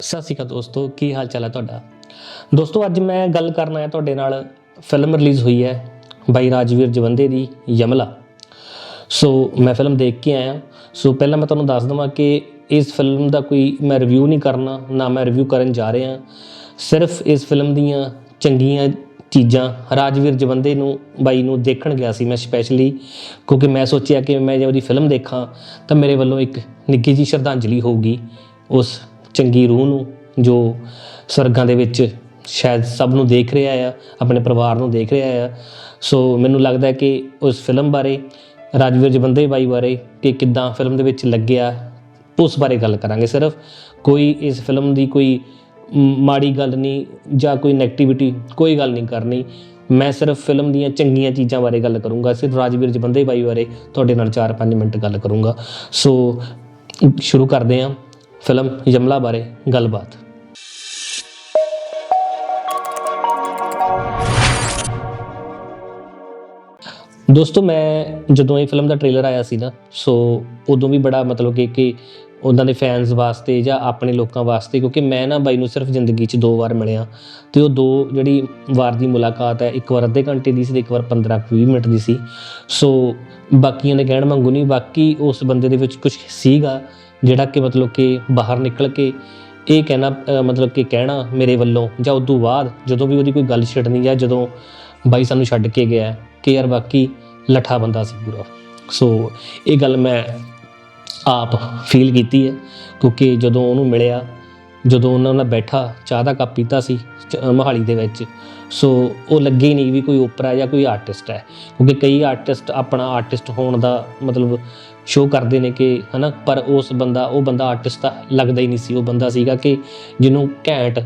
ਸਤਿ ਸ਼੍ਰੀ ਅਕਾਲ ਦੋਸਤੋ, ਕੀ ਹਾਲ ਚਾਲ ਹੈ ਤੁਹਾਡਾ? ਦੋਸਤੋ, ਅੱਜ ਮੈਂ ਗੱਲ ਕਰਨ ਆਇਆ ਤੁਹਾਡੇ ਨਾਲ। ਫਿਲਮ ਰਿਲੀਜ਼ ਹੋਈ ਹੈ ਬਾਈ ਰਾਜਵੀਰ ਜਵੰਦੇ ਦੀ, ਯਮਲਾ। ਸੋ ਮੈਂ ਫਿਲਮ ਦੇਖ ਕੇ ਆਇਆ। ਸੋ ਪਹਿਲਾਂ ਮੈਂ ਤੁਹਾਨੂੰ ਦੱਸ ਦਵਾਂ ਕਿ ਇਸ ਫਿਲਮ ਦਾ ਕੋਈ ਮੈਂ ਰਿਵਿਊ ਨਹੀਂ ਕਰਨਾ, ਨਾ ਮੈਂ ਰਿਵਿਊ ਕਰਨ ਜਾ ਰਿਹਾ। ਸਿਰਫ ਇਸ ਫਿਲਮ ਦੀਆਂ ਚੰਗੀਆਂ ਚੀਜ਼ਾਂ ਰਾਜਵੀਰ ਜਵੰਦੇ ਨੂੰ, ਬਾਈ ਨੂੰ ਦੇਖਣ ਗਿਆ ਸੀ ਮੈਂ ਸਪੈਸ਼ਲੀ ਕਿਉਂਕਿ ਮੈਂ ਸੋਚਿਆ ਕਿ ਮੈਂ ਜੇ ਉਹਦੀ ਫਿਲਮ ਦੇਖਾਂ, ਤਾਂ ਮੇਰੇ ਵੱਲੋਂ ਇੱਕ ਨਿੱਘੀ ਜੀ ਸ਼ਰਧਾਂਜਲੀ ਹੋਊਗੀ ਉਸ ਚੰਗੀ ਰੂਹ ਨੂੰ, ਜੋ ਸਰਗਾਂ ਦੇ ਵਿੱਚ ਸ਼ਾਇਦ ਸਭ ਨੂੰ ਦੇਖ ਰਿਹਾ ਆ, ਆਪਣੇ ਪਰਿਵਾਰ ਨੂੰ ਦੇਖ ਰਿਹਾ ਆ। ਸੋ ਮੈਨੂੰ ਲੱਗਦਾ ਕਿ ਉਸ ਫਿਲਮ ਬਾਰੇ, ਰਾਜਵੀਰ ਜਵੰਦੇ ਬਾਈ ਬਾਰੇ ਕਿ ਕਿੱਦਾਂ ਫਿਲਮ ਦੇ ਵਿੱਚ ਲੱਗਿਆ, ਉਸ ਬਾਰੇ ਗੱਲ ਕਰਾਂਗੇ ਸਿਰਫ। ਕੋਈ ਇਸ ਫਿਲਮ ਦੀ ਕੋਈ ਮਾੜੀ ਗੱਲ ਨਹੀਂ ਜਾਂ ਕੋਈ ਨੈਗੇਟਿਵਿਟੀ ਕੋਈ ਗੱਲ ਨਹੀਂ ਕਰਨੀ। ਮੈਂ ਸਿਰਫ ਫਿਲਮ ਦੀਆਂ ਚੰਗੀਆਂ ਚੀਜ਼ਾਂ ਬਾਰੇ ਗੱਲ ਕਰੂੰਗਾ, ਸਿਰਫ ਰਾਜਵੀਰ ਜਵੰਦੇ ਬਾਈ ਬਾਰੇ ਤੁਹਾਡੇ ਨਾਲ 4-5 ਮਿੰਟ ਗੱਲ ਕਰੂੰਗਾ। ਸੋ ਸ਼ੁਰੂ ਕਰਦੇ ਹਾਂ ਫਿਲਮ ਯਮਲਾ ਬਾਰੇ ਗੱਲਬਾਤ। ਦੋਸਤੋ, ਮੈਂ ਜਦੋਂ ਇਹ ਫਿਲਮ ਦਾ ਟ੍ਰੇਲਰ ਆਇਆ ਸੀ ਨਾ, ਸੋ ਉਦੋਂ ਵੀ ਬੜਾ ਮਤਲਬ ਕਿ ਕਿ ਉਹਨਾਂ ਦੇ ਫੈਨਸ ਵਾਸਤੇ ਜਾਂ ਆਪਣੇ ਲੋਕਾਂ ਵਾਸਤੇ, ਕਿਉਂਕਿ ਮੈਂ ਨਾ ਬਾਈ ਨੂੰ ਸਿਰਫ ਜ਼ਿੰਦਗੀ 'ਚ ਦੋ ਵਾਰ ਮਿਲਿਆ ਤੇ ਉਹ ਦੋ ਜਿਹੜੀ ਵਾਰ ਦੀ ਮੁਲਾਕਾਤ ਹੈ, ਇੱਕ ਵਾਰ ਅੱਧੇ ਘੰਟੇ ਦੀ ਸੀ ਤੇ ਇੱਕ ਵਾਰ 15 ਕੁ 20 ਮਿੰਟ ਦੀ ਸੀ। ਸੋ ਬਾਕੀਆਂ ਦੇ ਕਹਿਣ ਵਾਂਗੂ ਨਹੀਂ, ਬਾਕੀ ਉਸ ਬੰਦੇ ਦੇ ਵਿੱਚ ਕੁਝ ਸੀਗਾ। ਜਿਹੜਾ ਕਿ ਮਤਲਬ ਕਿ ਬਾਹਰ ਨਿਕਲ ਕੇ ਇਹ ਕਹਿਣਾ ਮਤਲਬ ਕਿ ਕਹਿਣਾ ਮੇਰੇ ਵੱਲੋਂ ਜਾਂ ਉਦੋਂ ਬਾਅਦ ਜਦੋਂ ਵੀ ਉਹਦੀ ਕੋਈ ਗੱਲ ਛੱਡਣੀ ਜਾਂ ਜਦੋਂ ਬਾਈ ਸਾਨੂੰ ਛੱਡ ਕੇ ਗਿਆ ਕਿ ਯਾਰ ਬਾਕੀ ਲੱਠਾ ਬੰਦਾ ਸੀ ਪੂਰਾ। ਸੋ ਇਹ ਗੱਲ ਮੈਂ ਆਪ ਫੀਲ ਕੀਤੀ ਹੈ ਕਿਉਂਕਿ ਜਦੋਂ ਉਹਨੂੰ ਮਿਲਿਆ ਜਦੋਂ ਉਹਨਾਂ ਨਾਲ ਬੈਠਾ, ਚਾਹ ਦਾ ਕੱਪ ਪੀਤਾ ਸੀ, ਚ- ਮੋਹਾਲੀ ਦੇ ਵਿੱਚ। ਸੋ ਉਹ ਲੱਗੇ ਹੀ ਨਹੀਂ ਵੀ ਕੋਈ ਓਪਰਾ ਜਾਂ ਕੋਈ ਆਰਟਿਸਟ ਹੈ। ਕਿਉਂਕਿ ਕਈ ਆਰਟਿਸਟ ਆਪਣਾ ਆਰਟਿਸਟ ਹੋਣ ਦਾ ਮਤਲਬ ਸ਼ੋਅ ਕਰਦੇ ਨੇ ਕਿ, ਹਨਾ, ਪਰ ਉਸ ਬੰਦਾ, ਉਹ ਬੰਦਾ ਆਰਟਿਸਟ ਤਾਂ ਲੱਗਦਾ ਹੀ ਨਹੀਂ ਸੀ। ਉਹ ਬੰਦਾ ਸੀਗਾ ਕਿ ਜਿਹਨੂੰ ਘੈਂਟ,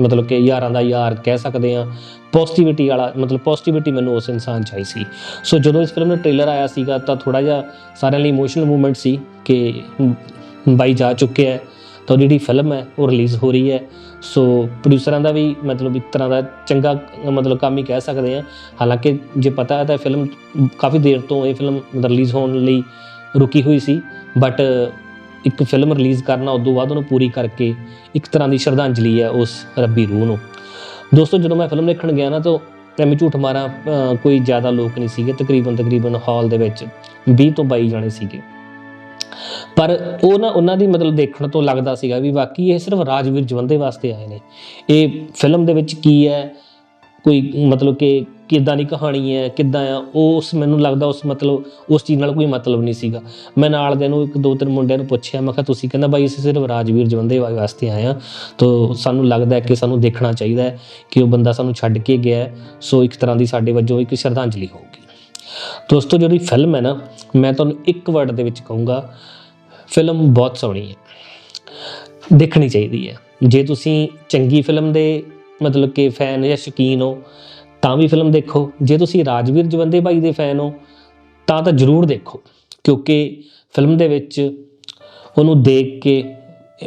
ਮਤਲਬ ਕਿ ਯਾਰਾਂ ਦਾ ਯਾਰ ਕਹਿ ਸਕਦੇ ਆ ਪੋਜ਼ਿਟਿਵਿਟੀ ਵਾਲਾ, ਮਤਲਬ ਪੋਜ਼ਿਟਿਵਿਟੀ ਮੈਨੂੰ ਉਸ ਇਨਸਾਨ ਚਾਹੀ ਸੀ। ਸੋ ਜਦੋਂ ਇਸ ਫਿਲਮ ਦਾ ਟ੍ਰੇਲਰ ਆਇਆ ਸੀਗਾ ਤਾਂ ਥੋੜਾ ਜਿਹਾ ਸਾਰਿਆਂ ਲਈ ਇਮੋਸ਼ਨਲ ਮੂਵਮੈਂਟ ਸੀ ਕਿ ਬਾਈ ਜਾ ਚੁੱਕਿਆ ਹੈ। ਤਾਂ ਉਹਦੀ ਜਿਹੜੀ ਫਿਲਮ ਹੈ, ਉਹ ਰਿਲੀਜ਼ ਹੋ ਰਹੀ ਹੈ। ਸੋ ਪ੍ਰੋਡਿਊਸਰਾਂ ਦਾ ਵੀ ਮਤਲਬ ਇੱਕ ਤਰ੍ਹਾਂ ਦਾ ਚੰਗਾ, ਮਤਲਬ ਕੰਮ ਹੀ ਕਹਿ ਸਕਦੇ ਆ ਹਾਲਾਂਕਿ ਜੇ ਪਤਾ ਹੈ ਤਾਂ ਫਿਲਮ ਕਾਫੀ ਦੇਰ ਤੋਂ ਇਹ ਫਿਲਮ ਰਿਲੀਜ਼ ਹੋਣ ਲਈ ਰੁਕੀ ਹੋਈ ਸੀ। ਬਟ ਇੱਕ ਫਿਲਮ ਰਿਲੀਜ਼ ਕਰਨਾ ਉਦੋਂ ਬਾਅਦ ਉਹਨੂੰ ਪੂਰੀ ਕਰਕੇ ਇੱਕ ਤਰ੍ਹਾਂ ਦੀ ਸ਼ਰਧਾਂਜਲੀ ਹੈ ਉਸ ਰੱਬੀ ਰੂਹ ਨੂੰ। ਦੋਸਤੋ, ਜਦੋਂ ਮੈਂ ਫਿਲਮ ਦੇਖਣ ਗਿਆ ਨਾ, ਤਾਂ ਐਵੇਂ ਝੂਠ ਮਾਰਾਂ ਕੋਈ ਜ਼ਿਆਦਾ ਲੋਕ ਨਹੀਂ ਸੀਗੇ। ਤਕਰੀਬਨ ਤਕਰੀਬਨ ਹਾਲ ਦੇ ਵਿੱਚ 20 ਤੋਂ 22 ਜਾਣੇ ਸੀਗੇ। ਪਰ ਉਹ ਨਾ ਉਹਨਾਂ ਦੀ ਮਤਲਬ ਦੇਖਣ ਤੋਂ ਲੱਗਦਾ ਸੀਗਾ ਵੀ ਬਾਕੀ ਇਹ ਸਿਰਫ ਰਾਜਵੀਰ ਜਵੰਦੇ ਵਾਸਤੇ ਆਏ ਨੇ। ਇਹ ਫਿਲਮ ਦੇ ਵਿੱਚ ਕੀ ਹੈ? ਕੋਈ ਮਤਲਬ ਕਿ ਕਿੱਦਾਂ ਦੀ ਕਹਾਣੀ ਹੈ? ਕਿੱਦਾਂ ਆ? ਉਸ ਮੈਨੂੰ ਲੱਗਦਾ ਉਸ ਮਤਲਬ ਉਸ ਚੀਜ਼ ਨਾਲ ਕੋਈ ਮਤਲਬ ਨਹੀਂ ਸੀਗਾ। ਮੈਂ ਨਾਲ ਦੇ ਨੂੰ ਇੱਕ ਦੋ ਤਿੰਨ ਮੁੰਡਿਆਂ ਨੂੰ ਪੁੱਛਿਆ, ਮੈਂ ਕਿਹਾ, ਤੁਸੀਂ ਕਹਿੰਦਾ ਬਾਈ, ਅਸੀਂ ਸਿਰਫ ਰਾਜਵੀਰ ਜਵੰਦੇ ਵਾ- ਵਾਸਤੇ ਆਏ ਆ ਤਾਂ ਸਾਨੂੰ ਲੱਗਦਾ ਹੈ ਕਿ ਸਾਨੂੰ ਦੇਖਣਾ ਚਾਹੀਦਾ ਹੈ ਕਿ ਉਹ ਬੰਦਾ ਸਾਨੂੰ ਛੱਡ ਕੇ ਗਿਆ ਸੋ ਇੱਕ ਤਰ੍ਹਾਂ ਦੀ ਸਾਡੇ ਵੱਜੋਂ ਇੱਕ ਸ਼ਰਧਾਂਜਲੀ ਹੋਊਗੀ। ਦੋਸਤੋ, ਜਿਹੜੀ ਫਿਲਮ ਹੈ ਨਾ, ਮੈਂ ਤੁਹਾਨੂੰ ਇੱਕ ਵਰਡ ਦੇ ਵਿੱਚ ਕਹੂੰਗਾ ਫਿਲਮ ਬਹੁਤ ਸੋਹਣੀ ਹੈ। ਦੇਖਣੀ ਚਾਹੀਦੀ ਹੈ। ਜੇ ਤੁਸੀਂ ਚੰਗੀ ਫਿਲਮ ਦੇ ਮਤਲਬ ਕਿ ਫੈਨ ਜਾਂ ਸ਼ੌਕੀਨ ਹੋ, ਤਾਂ ਵੀ ਫਿਲਮ ਦੇਖੋ। ਜੇ ਤੁਸੀਂ ਰਾਜਵੀਰ ਜਵੰਦੇ ਭਾਈ ਦੇ ਫੈਨ ਹੋ, ਤਾਂ ਤਾਂ ਜ਼ਰੂਰ ਦੇਖੋ। ਕਿਉਂਕਿ ਫਿਲਮ ਦੇ ਵਿੱਚ ਉਹਨੂੰ ਦੇਖ ਕੇ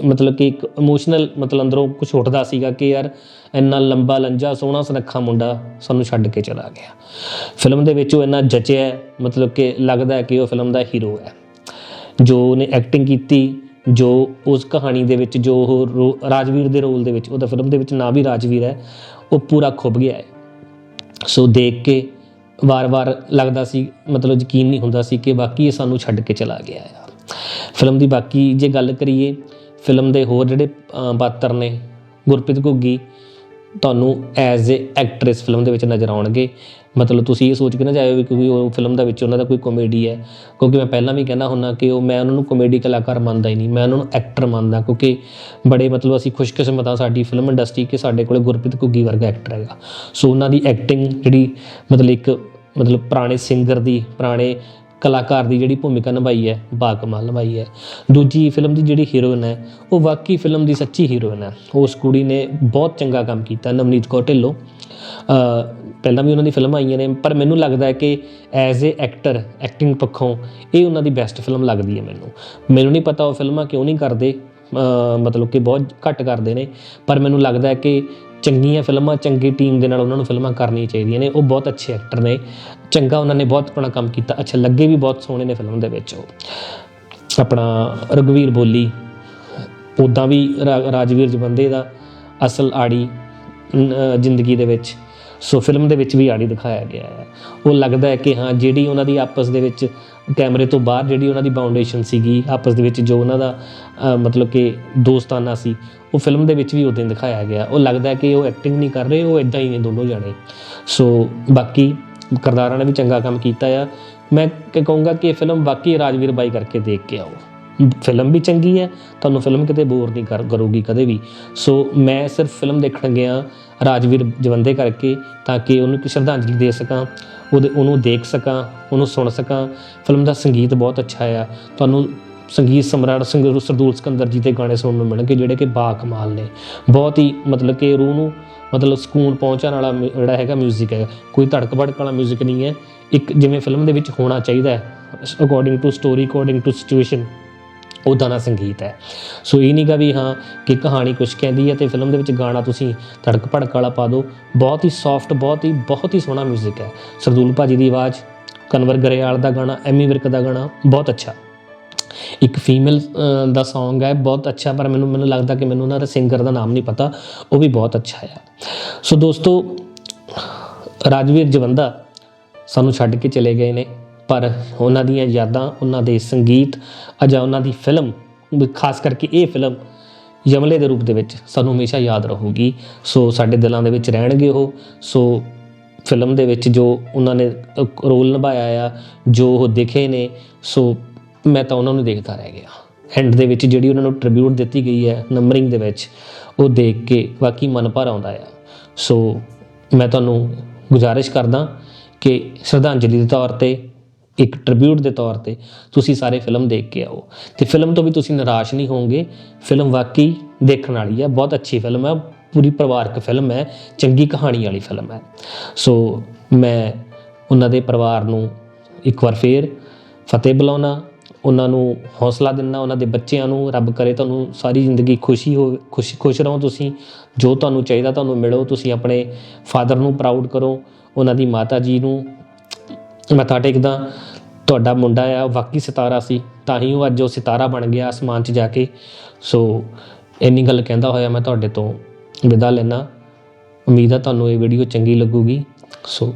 ਮਤਲਬ ਕਿ ਇੱਕ ਇਮੋਸ਼ਨਲ ਮਤਲਬ ਅੰਦਰੋਂ ਕੁਝ ਉੱਠਦਾ ਸੀਗਾ ਕਿ ਯਾਰ ਇੰਨਾ ਲੰਬਾ, ਲੰਜਾ, ਸੋਹਣਾ, ਸੁਨੱਖਾ ਮੁੰਡਾ ਸਾਨੂੰ ਛੱਡ ਕੇ ਚਲਾ ਗਿਆ। ਫਿਲਮ ਦੇ ਵਿੱਚ ਉਹ ਇੰਨਾ ਜਚਿਆ ਮਤਲਬ ਕਿ ਲੱਗਦਾ ਹੈ ਕਿ ਉਹ ਫਿਲਮ ਦਾ ਹੀਰੋ ਹੈ। ਜੋ ਉਹਨੇ ਐਕਟਿੰਗ ਕੀਤੀ, ਜੋ ਉਸ ਕਹਾਣੀ ਦੇ ਵਿੱਚ ਜੋ ਉਹ ਰੋ- ਰਾਜਵੀਰ ਦੇ ਰੋਲ ਦੇ ਵਿੱਚ, ਉਹਦਾ ਫਿਲਮ ਦੇ ਵਿੱਚ ਨਾਂ ਵੀ ਰਾਜਵੀਰ ਹੈ, ਉਹ ਪੂਰਾ ਖੁੱਭ ਗਿਆ ਹੈ। ਸੋ ਦੇਖ ਕੇ ਵਾਰ-ਵਾਰ ਲੱਗਦਾ ਸੀ, ਮਤਲਬ ਯਕੀਨ ਨਹੀਂ ਹੁੰਦਾ ਸੀ ਕਿ ਬਾਕੀ ਇਹ ਸਾਨੂੰ ਛੱਡ ਕੇ ਚਲਾ ਗਿਆ ਹੈ ਫਿਲਮ ਦੀ ਬਾਕੀ ਜੇ ਗੱਲ ਕਰੀਏ ਫਿਲਮ ਦੇ ਹੋਰ ਜਿਹੜੇ ਪਾਤਰ ਨੇ, ਗੁਰਪ੍ਰੀਤ ਘੁੱਗੀ, ਤੁਹਾਨੂੰ ਐਜ਼ ਅ ਐਕਟਰੈਸ ਫਿਲਮ ਦੇ ਵਿੱਚ ਨਜ਼ਰ ਆਉਣਗੇ। ਮਤਲਬ ਤੁਸੀਂ ਇਹ ਸੋਚ ਕੇ ਨਾ ਜਾਇਓ ਵੀ ਕਿਉਂਕਿ ਉਹ ਫਿਲਮ ਦਾ ਵਿੱਚ ਉਹਨਾਂ ਦਾ ਕੋਈ ਕਾਮੇਡੀ ਹੈ। ਕਿਉਂਕਿ ਮੈਂ ਪਹਿਲਾਂ ਵੀ ਕਹਿੰਦਾ ਹੁੰਨਾ ਕਿ ਉਹ, ਮੈਂ ਉਹਨਾਂ ਨੂੰ ਕਾਮੇਡੀ ਕਲਾਕਾਰ ਮੰਨਦਾ ਹੀ ਨਹੀਂ, ਮੈਂ ਉਹਨਾਂ ਨੂੰ ਐਕਟਰ ਮੰਨਦਾ ਕਿਉਂਕਿ ਬੜੇ ਮਤਲਬ ਅਸੀਂ ਖੁਸ਼ਕਿਸਮਤ ਹਾਂ ਸਾਡੀ ਫਿਲਮ ਇੰਡਸਟਰੀ ਕਿ ਸਾਡੇ ਕੋਲੇ ਗੁਰਪ੍ਰੀਤ ਘੁੱਗੀ ਵਰਗਾ ਐਕਟਰ ਹੈਗਾ। ਸੋ ਉਹਨਾਂ ਦੀ ਐਕਟਿੰਗ ਜਿਹੜੀ ਮਤਲਬ ਇੱਕ ਮਤਲਬ ਪੁਰਾਣੇ ਸਿੰਗਰ ਦੀ, ਪੁਰਾਣੇ ਕਲਾਕਾਰ ਦੀ ਜਿਹੜੀ ਭੂਮਿਕਾ ਨਿਭਾਈ ਹੈ ਬਾਕਮਾਲ ਨਿਭਾਈ ਹੈ। ਦੂਜੀ ਫਿਲਮ ਦੀ ਜਿਹੜੀ ਹੀਰੋਇਨ ਹੈ, ਉਹ ਵਾਕਈ ਫਿਲਮ ਦੀ ਸੱਚੀ ਹੀਰੋਇਨ ਹੈ। ਉਸ ਕੁੜੀ ਨੇ ਬਹੁਤ ਚੰਗਾ ਕੰਮ ਕੀਤਾ, ਨਵਨੀਤ ਕੌਰ ਢਿੱਲੋਂ। ਪਹਿਲਾਂ ਵੀ ਉਹਨਾਂ ਦੀ ਫਿਲਮਾਂ ਆਈਆਂ ਨੇ, ਪਰ ਮੈਨੂੰ ਲੱਗਦਾ ਹੈ ਕਿ ਐਜ਼ ਅ ਐਕਟਰ ਐਕਟਿੰਗ ਪੱਖੋਂ ਇਹ ਉਹਨਾਂ ਦੀ ਬੈਸਟ ਫਿਲਮ ਲੱਗਦੀ ਹੈ ਮੈਨੂੰ। ਮੈਨੂੰ ਨਹੀਂ ਪਤਾ ਉਹ ਫਿਲਮਾਂ ਕਿਉਂ ਨਹੀਂ ਕਰਦੇ ਮਤਲਬ ਕਿ ਬਹੁਤ ਘੱਟ ਕਰਦੇ ਨੇ। ਪਰ ਮੈਨੂੰ ਲੱਗਦਾ ਹੈ ਕਿ ਚੰਗੀਆਂ ਫਿਲਮਾਂ, ਚੰਗੀ ਟੀਮ ਦੇ ਨਾਲ ਉਹਨਾਂ ਨੂੰ ਫਿਲਮਾਂ ਕਰਨੀਆਂ ਚਾਹੀਦੀਆਂ ਨੇ। ਉਹ ਬਹੁਤ ਅੱਛੇ ਐਕਟਰ ਨੇ। ਚੰਗਾ ਉਹਨਾਂ ਨੇ ਬਹੁਤ ਆਪਣਾ ਕੰਮ ਕੀਤਾ। ਅੱਛਾ ਲੱਗੇ ਵੀ ਬਹੁਤ ਸੋਹਣੇ ਨੇ ਫਿਲਮ ਦੇ ਵਿੱਚ ਉਹ। ਆਪਣਾ ਰਗਵੀਰ ਬੋਲੀ ਉੱਦਾਂ ਵੀ ਰਾ- ਰਾਜਵੀਰ ਜਵੰਦੇ ਦਾ ਅਸਲ ਆੜੀ ਜ਼ਿੰਦਗੀ ਦੇ ਵਿੱਚ। ਸੋ ਫਿਲਮ ਦੇ ਵਿੱਚ ਵੀ ਆੜੀ ਦਿਖਾਇਆ ਗਿਆ ਹੈ। ਉਹ ਲੱਗਦਾ ਹੈ ਕਿ ਹਾਂ, ਜਿਹੜੀ ਉਹਨਾਂ ਦੀ ਆਪਸ ਦੇ ਵਿੱਚ ਕੈਮਰੇ ਤੋਂ ਬਾਹਰ ਜਿਹੜੀ ਉਹਨਾਂ ਦੀ ਬਾਉਂਡੇਸ਼ਨ ਸੀਗੀ, ਆਪਸ ਦੇ ਵਿੱਚ ਜੋ ਉਹਨਾਂ ਦਾ ਮਤਲਬ ਕਿ ਦੋਸਤਾਨਾ ਸੀ, ਉਹ ਫਿਲਮ ਦੇ ਵਿੱਚ ਵੀ ਉਦੋਂ ਦਿਖਾਇਆ ਗਿਆ। ਉਹ ਲੱਗਦਾ ਹੈ ਕਿ ਉਹ ਐਕਟਿੰਗ ਨਹੀਂ ਕਰ ਰਹੇ, ਉਹ ਇਦਾਂ ਹੀ ਨੇ ਦੋਨੋਂ ਜਾਣੇ। ਸੋ ਬਾਕੀ ਕਰਦਾਰਾਂ ਨੇ ਵੀ ਚੰਗਾ ਕੰਮ ਕੀਤਾ ਆ। ਮੈਂ ਕਿ, ਕਹੂੰਗਾ ਕਿ ਇਹ ਫਿਲਮ ਬਾਕੀ ਰਾਜਵੀਰ ਬਾਈ ਕਰਕੇ ਦੇਖ ਕੇ ਆਓ। ਫਿਲਮ ਵੀ ਚੰਗੀ ਹੈ ਤੁਹਾਨੂੰ ਫਿਲਮ ਕਿਤੇ ਬੋਰ ਨਹੀਂ ਕਰ ਕਰੂਗੀ ਕਦੇ ਵੀ ਸੋ ਮੈਂ ਸਿਰਫ ਫਿਲਮ ਦੇਖਣ ਗਿਆ ਰਾਜਵੀਰ ਜਵੰਦੇ ਕਰਕੇ ਤਾਂ ਕਿ ਉਹਨੂੰ ਇੱਕ ਸ਼ਰਧਾਂਜਲੀ ਦੇ ਸਕਾਂ ਉਹਦੇ ਉਹਨੂੰ ਦੇਖ ਸਕਾਂ ਉਹਨੂੰ ਸੁਣ ਸਕਾਂ ਫਿਲਮ ਦਾ ਸੰਗੀਤ ਬਹੁਤ ਅੱਛਾ ਆ ਤੁਹਾਨੂੰ ਸੰਗੀਤ ਸਮਰਾਟ ਸਿੰਘ ਸਰਦੂਲ ਸਿਕੰਦਰ ਜੀ ਦੇ ਗਾਣੇ ਸੁਣਨ ਨੂੰ ਮਿਲਣਗੇ ਜਿਹੜੇ ਕਿ ਬਾ ਕਮਾਲ ਨੇ ਬਹੁਤ ਹੀ ਮਤਲਬ ਕਿ ਰੂਹ ਨੂੰ ਮਤਲਬ ਸਕੂਨ ਪਹੁੰਚਾਉਣ ਵਾਲਾ ਮਿ- ਜਿਹੜਾ ਹੈਗਾ 뮤직 ਹੈ ਕੋਈ ਧੜਕ ਭੜਕ ਵਾਲਾ 뮤직 ਨਹੀਂ ਹੈ ਇੱਕ ਜਿਵੇਂ ਫਿਲਮ ਦੇ ਵਿੱਚ ਹੋਣਾ ਚਾਹੀਦਾ ਹੈ according to story according to situation ਉੱਦਾਂ ਦਾ ਸੰਗੀਤ ਹੈ। ਸੋ ਇਹ ਨਹੀਂਗਾ ਵੀ ਹਾਂ ਕਿ ਕਹਾਣੀ ਕੁਝ ਕਹਿੰਦੀ ਹੈ ਤੇ ਫਿਲਮ ਦੇ ਵਿੱਚ ਗਾਣਾ ਤੁਸੀਂ ਧੜਕ ਭੜਕ ਵਾਲਾ ਪਾ ਦਿਓ। ਬਹੁਤ ਹੀ ਸੌਫਟ ਬਹੁਤ ਹੀ ਬਹੁਤ ਹੀ ਸੋਹਣਾ 뮤직 ਹੈ। ਸਰਦੂਲ ਭਾਜੀ ਦੀ ਆਵਾਜ਼, ਕਨਵਰ ਗਰੇਵਾਲ ਦਾ ਗਾਣਾ, ਐਮੀ ਵਿਰਕ ਦਾ ਗਾਣਾ, ਬਹੁਤ ਅੱਛਾ। ਇੱਕ ਫੀਮੇਲ ਦਾ Song ਹੈ, ਬਹੁਤ ਅੱਛਾ, ਪਰ ਮੈਨੂੰ ਮੈਨੂੰ ਲੱਗਦਾ ਕਿ ਮੈਨੂੰ ਉਹਨਾਂ ਦਾ ਸਿੰਗਰ ਦਾ ਨਾਮ ਨਹੀਂ ਪਤਾ। ਉਹ ਵੀ ਬਹੁਤ ਅੱਛਾ ਹੈ। ਸੋ ਦੋਸਤੋ, ਰਾਜਵੀਰ ਜਵੰਦਾ ਸਾਨੂੰ ਛੱਡ ਕੇ ਚਲੇ ਗਏ ਨੇ। ਪਰ ਉਹਨਾਂ ਦੀਆਂ ਯਾਦਾਂ, ਉਹਨਾਂ ਦੇ ਸੰਗੀਤ ਅਜਾ ਉਹਨਾਂ ਦੀ ਫਿਲਮ ਖਾਸ ਕਰਕੇ ਇਹ ਫਿਲਮ ਯਮਲੇ ਦੇ ਰੂਪ ਦੇ ਵਿੱਚ ਸਾਨੂੰ ਹਮੇਸ਼ਾ ਯਾਦ ਰਹੂਗੀ। ਸੋ ਸਾਡੇ ਦਿਲਾਂ ਦੇ ਵਿੱਚ ਰਹਿਣਗੇ ਉਹ। ਸੋ ਫਿਲਮ ਦੇ ਵਿੱਚ ਜੋ ਉਹਨਾਂ ਨੇ ਰੋਲ ਨਿਭਾਇਆ ਆ, ਜੋ ਉਹ ਦਿਖੇ ਨੇ, ਸੋ ਮੈਂ ਤਾਂ ਉਹਨਾਂ ਨੂੰ ਦੇਖਦਾ ਰਹਿ ਗਿਆ। ਐਂਡ ਦੇ ਵਿੱਚ ਜਿਹੜੀ ਉਹਨਾਂ ਨੂੰ ਟ੍ਰਿਬਿਊਟ ਦਿੱਤੀ ਗਈ ਹੈ, ਨੰਬਰਿੰਗ ਦੇ ਵਿੱਚ, ਉਹ ਦੇਖ ਕੇ ਵਾਕਈ ਮਨ ਭਰ ਆਉਂਦਾ ਆ। ਸੋ ਮੈਂ ਤੁਹਾਨੂੰ ਗੁਜ਼ਾਰਿਸ਼ ਕਰਦਾ ਕਿ ਸ਼ਰਧਾਂਜਲੀ ਦੇ ਤੌਰ ਤੇ ਇੱਕ ਟ੍ਰਿਬਿਊਟ ਦੇ ਤੌਰ ਤੇ ਤੁਸੀਂ ਸਾਰੇ ਫਿਲਮ ਦੇਖ ਕੇ ਆਓ। ਤੇ ਫਿਲਮ ਤੋਂ ਵੀ ਤੁਸੀਂ ਨਿਰਾਸ਼ ਨਹੀਂ ਹੋਵੋਗੇ। ਫਿਲਮ ਵਾਕਈ ਦੇਖਣ ਵਾਲੀ ਹੈ ਬਹੁਤ ਅੱਛੀ ਫਿਲਮ ਹੈ ਪੂਰੀ ਪਰਿਵਾਰਕ ਫਿਲਮ ਹੈ, ਚੰਗੀ ਕਹਾਣੀ ਵਾਲੀ ਫਿਲਮ ਹੈ। ਸੋ ਮੈਂ ਉਹਨਾਂ ਦੇ ਪਰਿਵਾਰ ਨੂੰ ਇੱਕ ਵਾਰ ਫੇਰ ਫਤਿਹ ਬੁਲਾਉਣਾ, ਉਹਨਾਂ ਨੂੰ ਹੌਸਲਾ ਦਿੰਦਾ ਉਹਨਾਂ ਦੇ ਬੱਚਿਆਂ ਨੂੰ, ਰੱਬ ਕਰੇ ਤੁਹਾਨੂੰ ਸਾਰੀ ਜ਼ਿੰਦਗੀ ਖੁਸ਼ੀ ਹੋ ਖੁਸ਼ ਖੁਸ਼ ਰਹੋ ਤੁਸੀਂ, ਜੋ ਤੁਹਾਨੂੰ ਚਾਹੀਦਾ ਤੁਹਾਨੂੰ ਮਿਲੋ, ਤੁਸੀਂ ਆਪਣੇ ਫਾਦਰ ਨੂੰ ਪ੍ਰਾਊਡ ਕਰੋ, ਉਹਨਾਂ ਦੀ ਮਾਤਾ ਜੀ ਨੂੰ ਮੱਥਾ ਟੇਕਦਾ ਤੁਹਾਡਾ ਮੁੰਡਾ ਆ ਉਹ ਵਾਕਈ ਸਿਤਾਰਾ ਸੀ। ਤਾਂ ਹੀ ਉਹ ਅੱਜ ਉਹ ਸਿਤਾਰਾ ਬਣ ਗਿਆ ਅਸਮਾਨ 'ਚ ਜਾ ਕੇ। ਸੋ ਇੰਨੀ ਗੱਲ ਕਹਿੰਦਾ ਹੋਇਆ ਮੈਂ ਤੁਹਾਡੇ ਤੋਂ। ਵਿਦਾ ਲੈਣਾ ਉਮੀਦ ਆ ਤੁਹਾਨੂੰ ਇਹ ਵੀਡੀਓ ਚੰਗੀ ਲੱਗੂਗੀ। ਸੋ